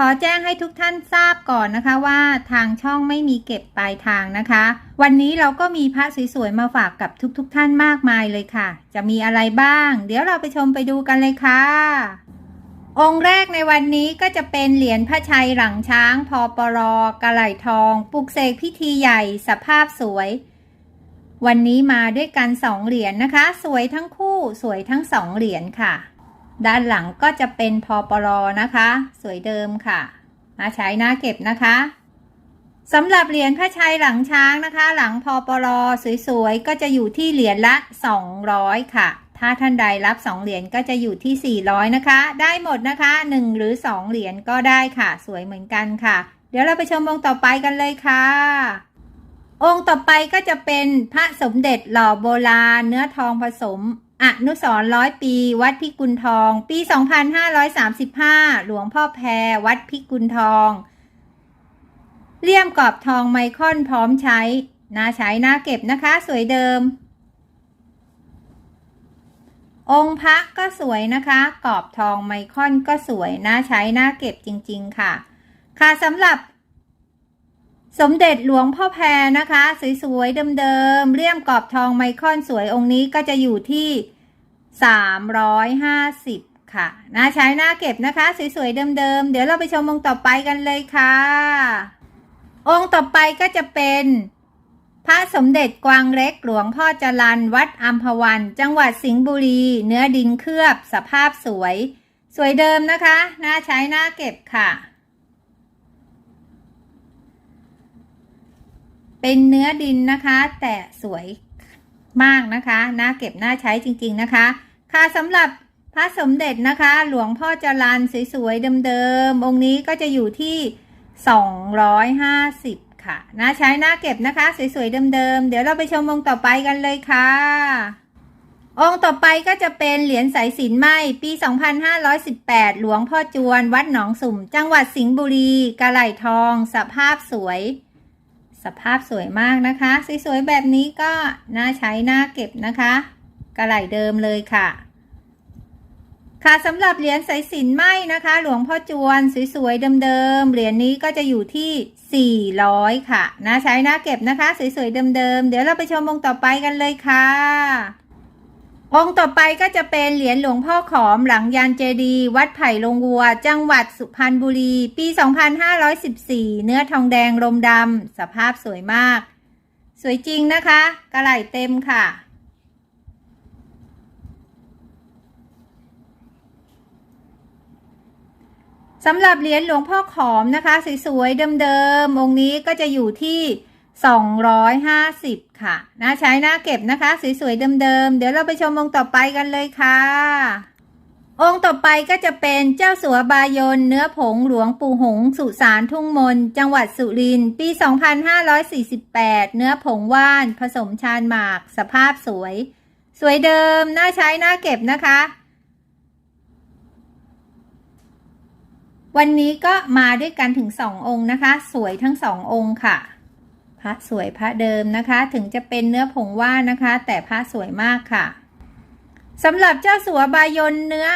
ขอแจ้งให้ทุกท่านทราบก่อนนะคะว่าทางช่องไม่มีเก็บปลายทางนะคะ วันนี้เราก็มีพระสวยๆมาฝากกับทุกๆทท่านมากมายเลยค่ะ จะมีอะไรบ้าง เดี๋ยวเราไปชมไปดูกันเลยค่ะ องค์แรกในวันนี้ก็จะเป็นเหรียญพระชัยหลังช้างพอปรกระไหลทอง ปลุกเสกพิธีใหญ่สภาพสวย วันนี้มาด้วยกันสองเหรียญนะคะ สวยทั้งคู่สวยทั้งสองเหรียญค่ะ ด้านหลังก็จะเป็นพอปรนะคะ สวยเดิมค่ะ มาใช้หน้าเก็บนะคะสำหรับเหรียญพระชัยหลังช้างนะคะ หลังพอปรสวยๆ ก็จะอยู่ที่เหรียญละ 200 ค่ะ ถ้าท่านใดรับ 2 เหรียญก็จะอยู่ที่ 400 นะคะ ได้หมดนะคะ 1 หรือ 2 เหรียญก็ได้ค่ะ สวยเหมือนกันค่ะ เดี๋ยวเราไปชมองค์ต่อไปกันเลยค่ะ องค์ต่อไปก็จะเป็นพระสมเด็จหล่อโบราณ เนื้อทองผสม อนุสรร้อยปี วัดพิกุลทอง ปี 2535 หลวงพ่อแพร วัดพิกุลทอง เลี่ยมกรอบทองไมคอนพร้อมใช้น่าใช้น่าเก็บนะคะ สวยเดิม องค์พระก็สวยนะคะ กรอบทองไมคอนก็สวยน่าใช้น่าเก็บจริง ๆ ค่ะ ค่ะสำหรับ สมเด็จหลวงพ่อแพรนะคะ สวยๆเดิมๆเลี่ยมกรอบทองไมคอนสวยองค์นี้ก็จะอยู่ที่ 350 ค่ะน่าใช้หน่าเก็บนะคะ สวยๆเดิมๆเดี๋ยวเราไปชมองค์ต่อไปกันเลยค่ะ องค์ต่อไปก็จะเป็นพระสมเด็จกวางเล็กหลวงพ่อจรันวัดอัมพวัน จังหวัดสิงห์บุรี เนื้อดินเคลือบ สภาพสวย สวยเดิมนะคะน่าใช้หน่าเก็บค่ะ เป็นเนื้อดินนะคะ แต่สวยมากนะคะน่าเก็บน่าใช้จริงๆนะคะ ค่ะสำหรับพระสมเด็จนะคะ หลวงพ่อจรันสวยๆเดิมๆองค์นี้ก็จะอยู่ที่ 250 ค่ะน่าใช้น่าเก็บนะคะ สวยๆเดิมๆเดี๋ยวเราไปชมองค์ต่อไปกันเลยค่ะองค์ต่อไปก็จะเป็นเหรียญสายสินไหมปี 2518 หลวงพ่อจวน วัดหนองสุ่ม จังหวัดสิงห์บุรี กระไหลทอง สภาพสวย สภาพสวยมากนะคะ สวยๆแบบนี้ก็น่าใช้น่าเก็บนะคะกระไหลเดิมเลยค่ะ ค่ะสำหรับเหรียญสายสินไหมนะคะ หลวงพ่อจวนสวยๆเดิมๆเหรียญนี้ก็จะอยู่ที่ 400 ค่ะน่าใช้น่าเก็บนะคะ สวยๆเดิมๆเดี๋ยวเราไปชมวงต่อไปกันเลยค่ะ องค์ต่อไปก็จะเป็นเหรียญหลวงพ่อขอมหลังยานเจดี วัดไผ่ลงวัว จังหวัดสุพรรณบุรี ปี 2514 เนื้อทองแดงลมดำสภาพสวยมาก สวยจริงนะคะ กระไหล่เต็มค่ะ สำหรับเหรียญหลวงพ่อขอมนะคะ สวยๆเดิมๆองค์นี้ก็จะอยู่ที่ 250 ค่ะน่าใช้น่าเก็บนะคะ สวยๆเดิมๆ เดี๋ยวเราไปชมองค์ต่อไปกันเลยค่ะ องค์ต่อไปก็จะเป็นเจ้าสัวบายนเนื้อผงหลวงปู่หง สุสานทุ่งมน จังหวัดสุรินทร์ปี 2548 เนื้อผงว่าน ผสมชานหมาก สภาพสวย สวยเดิม น่าใช้น่าเก็บนะคะวันนี้ก็มาด้วยกันถึงสององค์นะคะ สวยทั้งสององค์ค่ะ พระสวยพระเดิมนะคะ ถึงจะเป็นเนื้อผงว่านนะคะ แต่พระสวยมากค่ะสำหรับเจ้าสัวบายนเนื้อ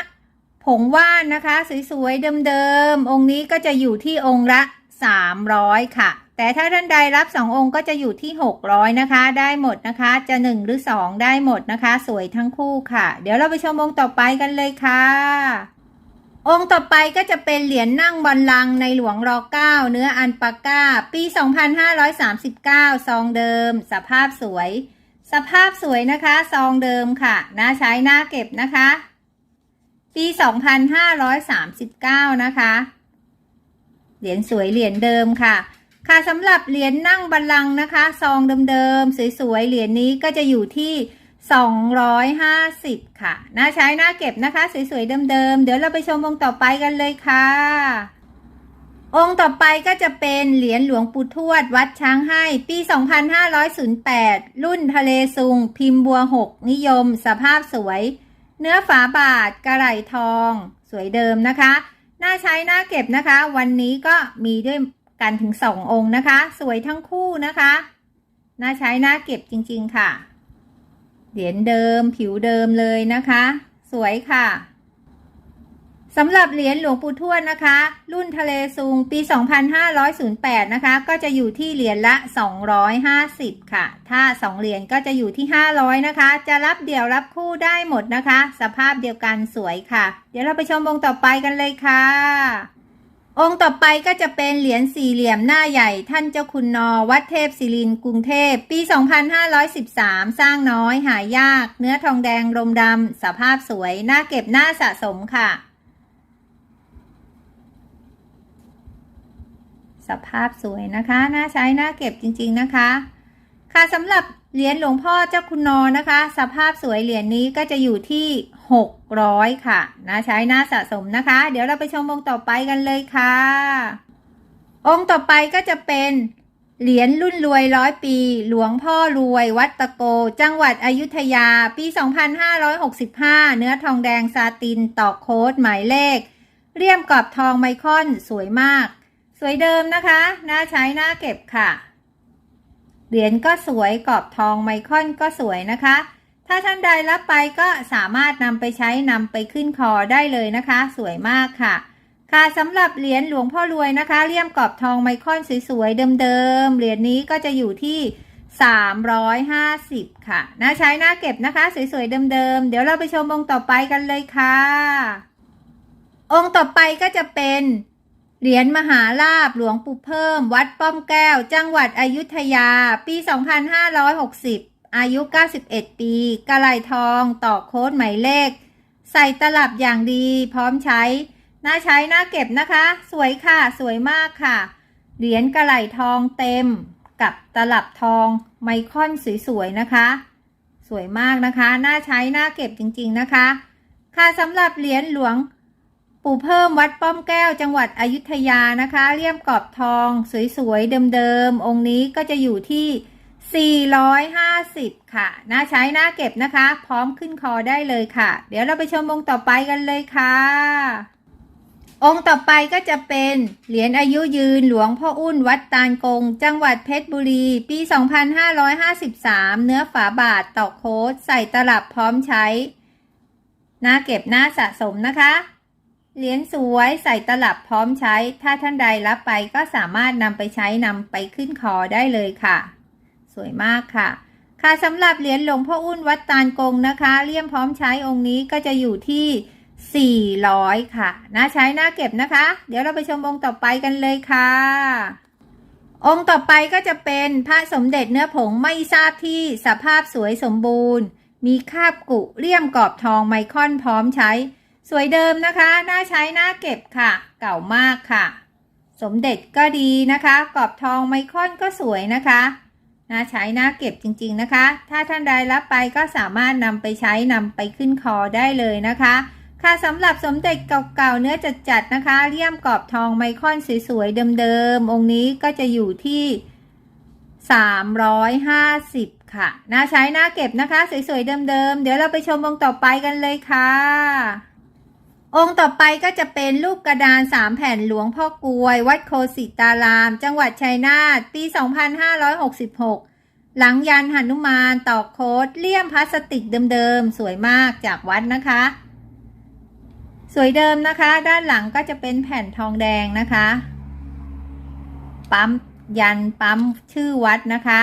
ผงว่านนะคะ สวยๆเดิมๆองค์นี้ก็จะอยู่ที่องค์ละ 300 ค่ะ แต่ถ้าท่านใดรับ 2 องค์ก็จะอยู่ที่ 600 นะคะ ได้หมดนะคะ จะ 1 หรือ 2 ได้หมดนะคะ สวยทั้งคู่ค่ะ เดี๋ยวเราไปชมองค์ต่อไปกันเลยค่ะ องค์ต่อไปก็จะเป็นเหรียญนั่งบัลลังในหลวงรอเก้าเนื้ออันปาก้า ปี 2539 ซองเดิม สภาพสวย สภาพสวยนะคะ ซองเดิมค่ะน่าใช้น่าเก็บนะคะ ปี 2539 นะคะ เหรียญสวยเหรียญเดิมค่ะ ค่ะสำหรับเหรียญนั่งบัลลังนะคะ ซองเดิมๆสวยๆเหรียญนี้ก็จะอยู่ที่ 250 ค่ะ น่าใช้ น่าเก็บนะคะ สวย ๆ เดิม ๆ เดี๋ยวเราไปชมวงต่อไปกันเลยค่ะ องค์ต่อไปก็จะเป็นเหรียญหลวงปู่ทวด วัดช้างให้ ปี 2508 รุ่นทะเลซุง พิมพ์บัวหกนิยม สภาพสวย เนื้อฝาบาทกระไหลทอง สวยเดิมนะคะ น่าใช้ น่าเก็บนะคะ วันนี้ก็มีด้วยกันถึงสององค์นะคะ สวยทั้งคู่นะคะ น่าใช้ น่าเก็บจริง ๆ ค่ะ เหรียญเดิมผิวเดิมเลยนะคะ สวยค่ะสำหรับเหรียญหลวงปู่ทวดนะคะ รุ่นทะเลซุงปี 2508 นะคะ ก็จะอยู่ที่เหรียญละ 250 ค่ะ ถ้า 2 เหรียญก็จะอยู่ที่ 500 นะคะ จะรับเดี่ยวรับคู่ได้หมดนะคะ สภาพเดียวกันสวยค่ะ เดี๋ยวเราไปชมองต่อไปกันเลยค่ะ องค์ต่อไปก็จะเป็นเหรียญสี่เหลี่ยมหน้าใหญ่ ท่านเจ้าคุณนอ วัดเทพศิรินทร์กรุงเทพ ปี 2513 สร้างน้อยหายาก เนื้อทองแดงลมดำสภาพสวยน่าเก็บน่าสะสมค่ะ สภาพสวยนะคะ น่าใช้น่าเก็บจริง ๆ นะคะ ค่ะสำหรับเหรียญหลวงพ่อเจ้าคุณนอนะคะ สภาพสวยเหรียญนี้ก็จะอยู่ที่ 600 ค่ะน่าใช้หน่าสะสมนะคะ เดี๋ยวเราไปชมองค์ต่อไปกันเลยค่ะ องค์ต่อไปก็จะเป็นเหรียญรุ่นรวยร้อยปี หลวงพ่อรวย วัดตะโก จังหวัดอยุธยา ปี 2565 เนื้อทองแดงซาตินตอกโค้ดหมายเลข เรียมกรอบทองไมคอนสวยมาก สวยเดิมนะคะน่าใช้หน่าเก็บค่ะ เหรียญก็สวยกรอบทองไมคอนก็สวยนะคะ ถ้าท่านใดรับไปก็สามารถนำไปใช้นำไปขึ้นคอได้เลยนะคะ สวยมากค่ะ ค่ะสำหรับเหรียญหลวงพ่อรวยนะคะเลี่ยมกรอบทองไมคอนสวยๆเดิมๆเหรียญนี้ก็จะอยู่ที่ 350 ค่ะน่าใช้น่าเก็บนะคะ สวยๆเดิมๆเดี๋ยวเราไปชมองค์ต่อไปกันเลยค่ะ องค์ต่อไปก็จะเป็น เหรียญมหาลาบหลวงปู่เพิ่ม วัดป้อมแก้ว จังหวัดอยุธยา ปี 2560 อายุ 91 ปีกระไหลทองต่อโค้ดหมายเลข ใส่ตลับอย่างดีพร้อมใช้ น่าใช้ น่าเก็บนะคะ สวยค่ะ สวยมากค่ะ เหรียญกระไหลทองเต็ม กับตลับทองไมคอนสวยๆนะคะ สวยมากนะคะ น่าใช้ น่าเก็บจริงๆนะคะ ค่ะสำหรับเหรียญหลวง ปู่เพิ่มวัดป้อมแก้วจังหวัดอยุธยานะคะเลี่ยมกรอบทองสวยๆเดิมๆองค์นี้ก็จะอยู่ที่ 450 ค่ะ น่าใช้น่าเก็บนะคะ พร้อมขึ้นคอได้เลยค่ะ เดี๋ยวเราไปชมองค์ต่อไปกันเลยค่ะ องค์ต่อไปก็จะเป็นเหรียญอายุยืนหลวงพ่ออุ้นวัดตาลกง จังหวัดเพชรบุรี ปี 2553 เนื้อฝาบาทตอกโค้ดใส่ตลับพร้อมใช้ น่าเก็บน่าสะสมนะคะ เหรียญสวยใส่ตลับพร้อมใช้ ถ้าท่านใดรับไปก็สามารถนำไปใช้นำไปขึ้นคอได้เลยค่ะ สวยมากค่ะ ค่ะสำหรับเหรียญหลวงพ่ออุ้นวัดตาลกงนะคะเลี่ยมพร้อมใช้องค์นี้ก็จะอยู่ที่ 400 ค่ะน่าใช้น่าเก็บนะคะ เดี๋ยวเราไปชมองค์ต่อไปกันเลยค่ะ องค์ต่อไปก็จะเป็นพระสมเด็จเนื้อผงไม่ทราบที่สภาพสวยสมบูรณ์ มีคาบกุเลี่ยมกรอบทองไมคอนพร้อมใช้ สวยเดิมนะคะ น่าใช้น่าเก็บค่ะ เก่ามากค่ะ สมเด็จก็ดีนะคะ กรอบทองไมคอนก็สวยนะคะ น่าใช้น่าเก็บจริงๆนะคะ ถ้าท่านใดรับไปก็สามารถนำไปใช้นำไปขึ้นคอได้เลยนะคะ ค่ะสำหรับสมเด็จเก่าๆเนื้อจัดๆนะคะเลี่ยมกรอบทองไมคอนสวยๆเดิมๆ องค์นี้ก็จะอยู่ที่ 350 ค่ะ น่าใช้น่าเก็บนะคะ สวยๆเดิมๆ เดี๋ยวเราไปชมองค์ต่อไปกันเลยค่ะ องค์ต่อไปก็จะเป็นรูปกระดานสามแผ่นหลวงพ่อกลวย วัดโคสิตาราม จังหวัดชัยนาทปี 2566 หลังยันหนุมานตอกโคดเลี่ยมพลาสติกเดิมๆ สวยมากจากวัดนะคะ สวยเดิมนะคะ ด้านหลังก็จะเป็นแผ่นทองแดงนะคะ ปั๊มยันปั๊มชื่อวัดนะคะ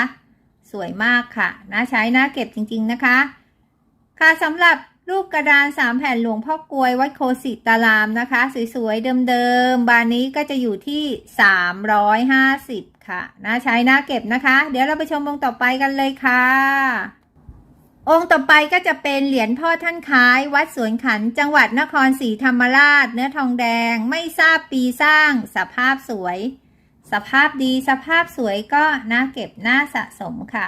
สวยมากค่ะน่าใช้น่าเก็บจริงๆนะคะ ค่ะสำหรับ รูปกระดานสามแผ่นหลวงพ่อกลวยวัดโคสิตารามนะคะ สวย ๆ เดิม ๆ บานนี้ก็จะอยู่ที่ 350 ค่ะน่าใช้น่าเก็บนะคะ เดี๋ยวเราไปชมองค์ต่อไปกันเลยค่ะ องค์ต่อไปก็จะเป็นเหรียญพ่อท่านคล้าย วัดสวนขันจังหวัดนครศรีธรรมราช เนื้อทองแดงไม่ทราบปีสร้าง สภาพสวย สภาพดีสภาพสวยก็น่าเก็บน่าสะสมค่ะ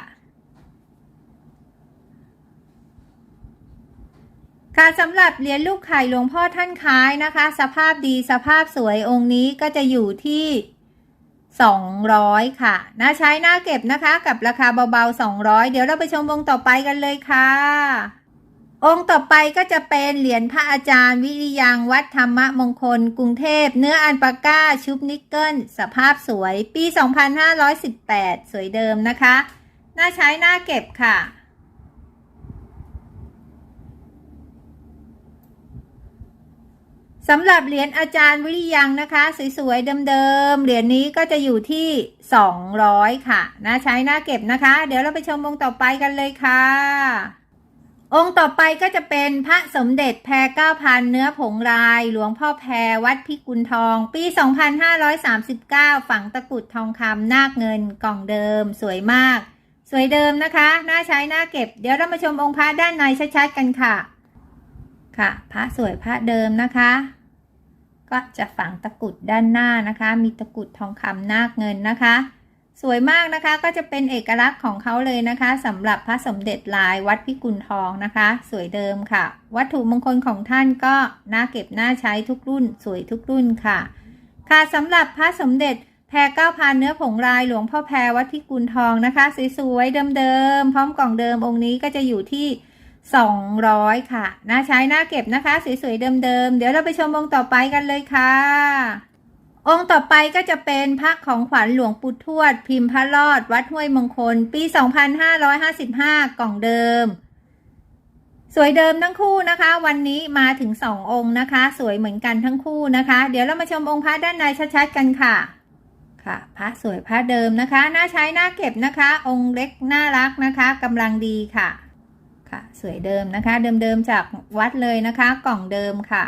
คค่ะสำหรับเหรียญลูกไข่หลวงพ่อท่านคล้ายนะคะ สภาพดีสภาพสวยองค์นี้ก็จะอยู่ที่ 200 ค่ะน่าใช้น่าเก็บนะคะ กับราคาเบาๆ 200 เดี๋ยวเราไปชมองค์ต่อไปกันเลยค่ะ องค์ต่อไปก็จะเป็นเหรียญพระอาจารย์วิริยังวัดธรรมมงคล กรุงเทพ เนื้ออันปาก้าชุบนิกเกิลสภาพสวย ปี 2518 สวยเดิมนะคะ น่าใช้น่าเก็บค่ะ สำหรับเหรียญอาจารย์วิริยังนะคะ สวยๆเดิมๆเหรียญนี้ก็จะอยู่ที่ 200 ค่ะน่าใช้หน่าเก็บนะคะ เดี๋ยวเราไปชมองค์ต่อไปกันเลยค่ะ องค์ต่อไปก็จะเป็นพระสมเด็จแพรเก้าพันเนื้อผงลาย หลวงพ่อแพรวัดพิกุลทอง ปี 2539 ฝังตะกุดทองคำนาคเงินกล่องเดิม สวยมาก สวยเดิมนะคะน่าใช้หน่าเก็บ เดี๋ยวเรามาชมองค์พระด้านในชัดๆกันค่ะค่ะพระสวยพระเดิมนะคะ ก็จะฝังตะกุดด้านหน้านะคะ มีตะกุดทองคำนาคเงินนะคะ สวยมากนะคะก็จะเป็นเอกลักษณ์ของเขาเลยนะคะสำหรับพระสมเด็จลายวัดพิกุลทองนะคะ สวยเดิมค่ะ วัตถุมงคลของท่านก็น่าเก็บน่าใช้ทุกรุ่น สวยทุกรุ่นค่ะ ค่ะสำหรับพระสมเด็จแพรเก้าพันเนื้อผงลายหลวงพ่อแพรวัดพิกุลทองนะคะสวยๆเดิมๆพร้อมกล่องเดิมองค์นี้ก็จะอยู่ที่ 200 ค่ะ น่าใช้น่าเก็บนะคะ สวยๆ เดิมๆ เดี๋ยวเราไปชมองค์ต่อไปกันเลยค่ะ องค์ต่อไปก็จะเป็นพระของขวัญหลวงปู่ทวด พิมพ์พระรอด วัดห้วยมงคล ปี 2555 กล่องเดิม สวยเดิมทั้งคู่นะคะ วันนี้มาถึง 2 องค์นะคะ สวยเหมือนกันทั้งคู่นะคะ เดี๋ยวเรามาชมองค์พระด้านในชัดๆ กันค่ะค่ะพระสวยพระเดิมนะคะ น่าใช้น่าเก็บนะคะ องค์เล็กน่ารักนะคะกำลังดีค่ะ ค่ะสวยเดิมนะคะ เดิมๆจากวัดเลยนะคะ กล่องเดิมค่ะ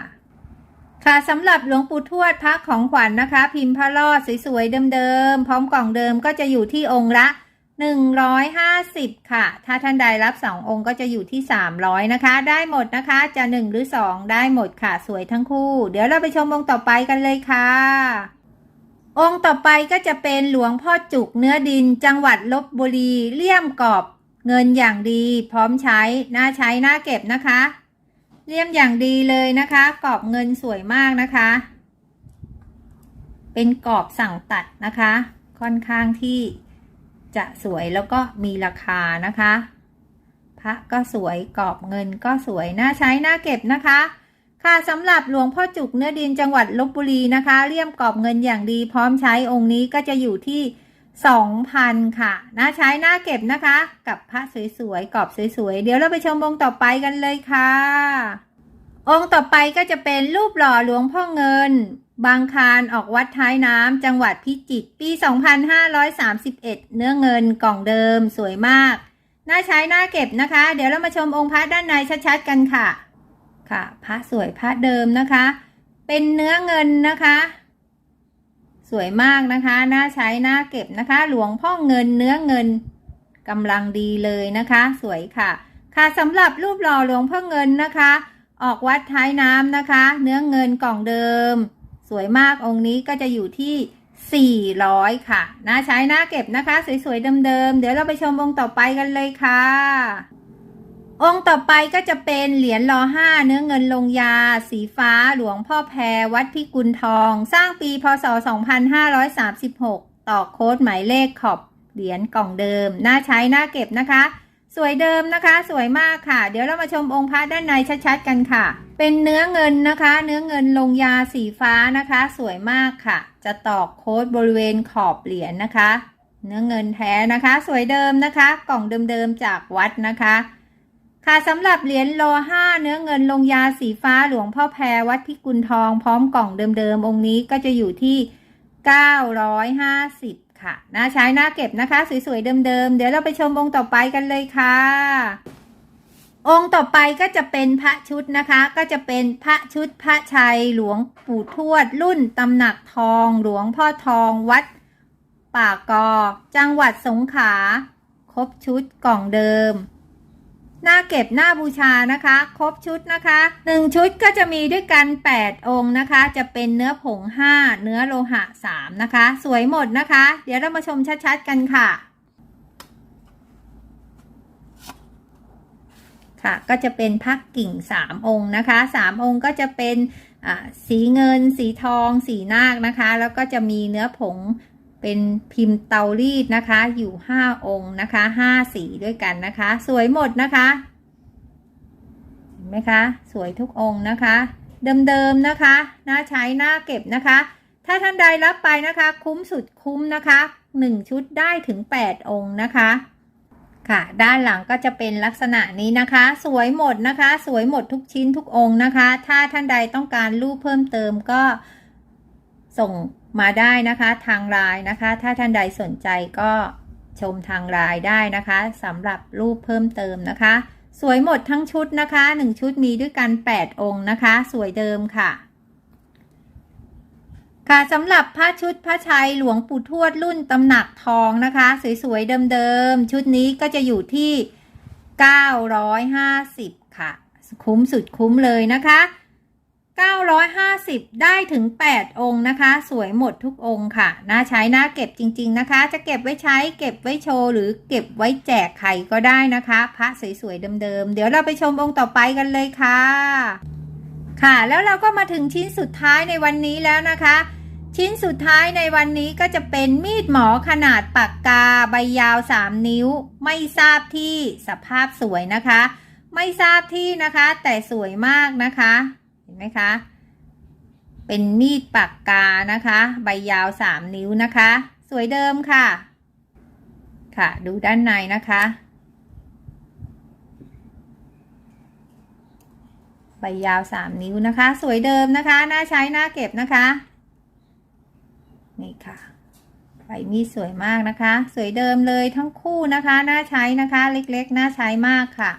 ค่ะสำหรับหลวงปู่ทวดพระของขวัญนนะคะ พิมพ์พระรอดสวยๆเดิมๆพร้อมกล่องเดิมก็จะอยู่ที่องค์ละ150 ค่ะ ถ้าท่านใดรับ 2 องค์ก็จะอยู่ที่ 300 นะคะ ได้หมดนะคะ จะ 1 หรือ 2 ได้หมดค่ะ สวยทั้งคู่ เดี๋ยวเราไปชมองค์ต่อไปกันเลยค่ะ องค์ต่อไปก็จะเป็นหลวงพ่อจุกเนื้อดิน จังหวัดลบบุรีเลี่ยมกรอบ เงินอย่างดีพร้อมใช้น่าใช้น่าเก็บนะคะ เลี่ยมอย่างดีเลยนะคะกรอบเงินสวยมากนะคะ เป็นกรอบสั่งตัดนะคะ ค่อนข้างที่จะสวยแล้วก็มีราคานะคะพระก็สวยกรอบเงินก็สวยน่าใช้น่าเก็บนะคะ ค่ะสำหรับหลวงพ่อจุกเนื้อดินจังหวัดลบบุรีนะคะเลี่ยมกรอบเงินอย่างดีพร้อมใช้องค์นี้ก็จะอยู่ที่ 2,000 ค่ะน่าใช้น่าเก็บนะคะ กับพระสวยๆกรอบสวยๆ เดี๋ยวเราไปชมองค์ต่อไปกันเลยค่ะ องค์ต่อไปก็จะเป็นรูปหล่อหลวงพ่อเงิน บางคารออกวัดท้ายน้ำจังหวัดพิจิตรปี 2531 เนื้อเงินกล่องเดิมสวยมากน่าใช้น่าเก็บนะคะ เดี๋ยวเรามาชมองค์พระด้านในชัดๆกันค่ะ ค่ะพระสวยพระเดิมนะคะ เป็นเนื้อเงินนะคะ สวยมากนะคะ น่าใช้น่าเก็บนะคะ หลวงพ่อเงินเนื้อเงินกำลังดีเลยนะคะ สวยค่ะ ค่ะสำหรับรูปหล่อหลวงพ่อเงินนะคะ ออกวัดท้ายน้ำนะคะ เนื้อเงินกล่องเดิม สวยมากองค์นี้ก็จะอยู่ที่ 400 ค่ะน่าใช้น่าเก็บนะคะ สวยๆเดิมๆเดี๋ยวเราไปชมองค์ต่อไปกันเลยค่ะ องค์ต่อไปก็จะเป็นเหรียญรอห้าเนื้อเงินลงยา สีฟ้าหลวงพ่อแพรวัดพิกุลทอง สร้างปีพศ 2536 ต่อโค้ดหมายเลขขอบเหรียญกล่องเดิม น่าใช้ น่าเก็บนะคะ สวยเดิมนะคะ สวยมากค่ะ เดี๋ยวเรามาชมองค์พระด้านในชัดๆกันค่ะ เป็นเนื้อเงินนะคะ เนื้อเงินลงยาสีฟ้านะคะ สวยมากค่ะ จะตอกโค้ดบริเวณขอบเหรียญนะคะ เนื้อเงินแท้นะคะ สวยเดิมนะคะ กล่องเดิมๆจากวัดนะคะ ค่ะสำหรับเหรียญโลห้าเนื้อเงินลงยาสีฟ้าหลวงพ่อแพรวัดพิกุลทองพร้อมกล่องเดิมๆ องค์นี้ก็จะอยู่ที่ 950 ค่ะน่าใช้น่าเก็บนะคะ สวยๆ เดิมๆ เดี๋ยวเราไปชมองค์ต่อไปกันเลยค่ะ องค์ต่อไปก็จะเป็นพระชุดนะคะ ก็จะเป็นพระชุดพระชัยหลวงปู่ทวด รุ่นตำหนักทอง หลวงพ่อทองวัด ป่ากอ จังหวัดสงขลาครบชุดกล่องเดิม หน้าเก็บหน้าบูชานะคะ ครบชุดนะคะหนึ่งชุดก็จะมีด้วยกัน 8 องค์นะคะ จะเป็นเนื้อผง 5 เนื้อโลหะ 3 นะคะ สวยหมดนะคะ เดี๋ยวเรามาชมชัดๆกันค่ะ ค่ะ ก็จะเป็นพักกิ่งสามองค์นะคะสามองค์ก็จะเป็นอ่าสีเงิน สีทอง สีนาคนะคะ แล้วก็จะมีเนื้อผง เป็นพิมพ์เตารีดนะคะ อยู่ห้าองค์นะคะห้าสีด้วยกันนะคะ สวยหมดนะคะเห็นไหมคะสวยทุกองค์นะคะ เดิมๆนะคะน่าใช้น่าเก็บนะคะ ถ้าท่านใดรับไปนะคะ คุ้มสุดคุ้มนะคะหนึ่งชุดได้ถึงแปดองค์นะคะค่ะ ด้านหลังก็จะเป็นลักษณะนี้นะคะ สวยหมดนะคะ สวยหมดทุกชิ้นทุกองค์นะคะ ถ้าท่านใดต้องการรูปเพิ่มเติมก็ส่ง มาได้นะคะทางไลน์นะคะ ถ้าท่านใดสนใจก็ชมทางไลน์ได้นะคะสำหรับรูปเพิ่มเติมนะคะ สวยหมดทั้งชุดนะคะหนึ่งชุดมีด้วยกัน 8 องค์นะคะ สวยเดิมค่ะ ค่ะสำหรับผ้าชุดผ้าชัยหลวงปู่ทวดรุ่นตำหนักทองนะคะ สวยๆเดิมๆชุดนี้ก็จะอยู่ที่ 950 ค่ะ คุ้มสุดคุ้มเลยนะคะ 950 ได้ถึง 8 องค์นะคะ สวยหมดทุกองค์ค่ะน่าใช้น่าเก็บจริง ๆนะคะ จะเก็บไว้ใช้เก็บไว้โชว์หรือเก็บไว้แจกใครก็ได้นะคะ พระสวยๆเดิมๆ เดี๋ยวเราไปชมองค์ต่อไปกันเลยค่ะ ค่ะ แล้วเราก็มาถึงชิ้นสุดท้ายในวันนี้แล้วนะคะ ชิ้นสุดท้ายในวันนี้ก็จะเป็นมีดหมอขนาดปากกาใบยาว 3 นิ้ว ไม่ทราบที่สภาพสวยนะคะ ไม่ทราบที่นะคะ แต่สวยมากนะคะ ห็นไหมคะเป็นมีดปากกานะคะ ใบยาว3นิ้วนะคะ สวยเดิมค่ะ ค่ะดูด้านในนะคะ ใบยาว3นิ้วนะคะ สวยเดิมนะคะน่าใช้น่าเก็บนะคะนี่ค่ะใบมีดสวยมากนะคะ สวยเดิมเลยทั้งคู่นะคะน่าใช้นะคะ เล็กๆน่าใช้มากค่ะ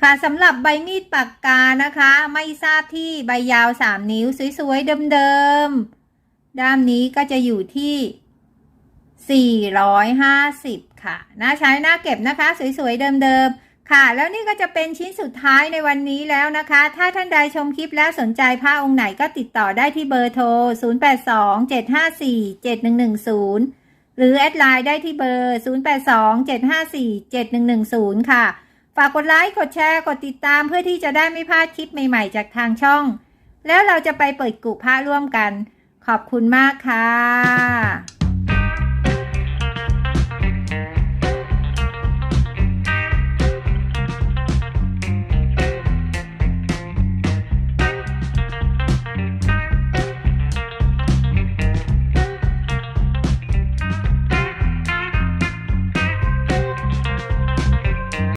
ค่ะสำหรับใบมีดปากกานะคะ ไม่ทราบที่ใบยาว 3 นิ้วสวยๆเดิมๆด้ามนี้ก็จะอยู่ที่ 450 ค่ะน่าใช้น่าเก็บนะคะ สวยๆเดิมๆค่ะ แล้วนี่ก็จะเป็นชิ้นสุดท้ายในวันนี้แล้วนะคะ ถ้าท่านใดชมคลิปแล้วสนใจผ้าองค์ไหนก็ติดต่อได้ที่เบอร์โทร 0827547110 หรือแอดไลน์ได้ที่เบอร์ 0827547110 ค่ะ ฝากกดไลค์ กดแชร์ กดติดตามเพื่อที่จะได้ไม่พลาดคลิปใหม่ๆ จากทางช่อง แล้วเราจะไปเปิดกุผ้าร่วมกัน ขอบคุณมากค่ะ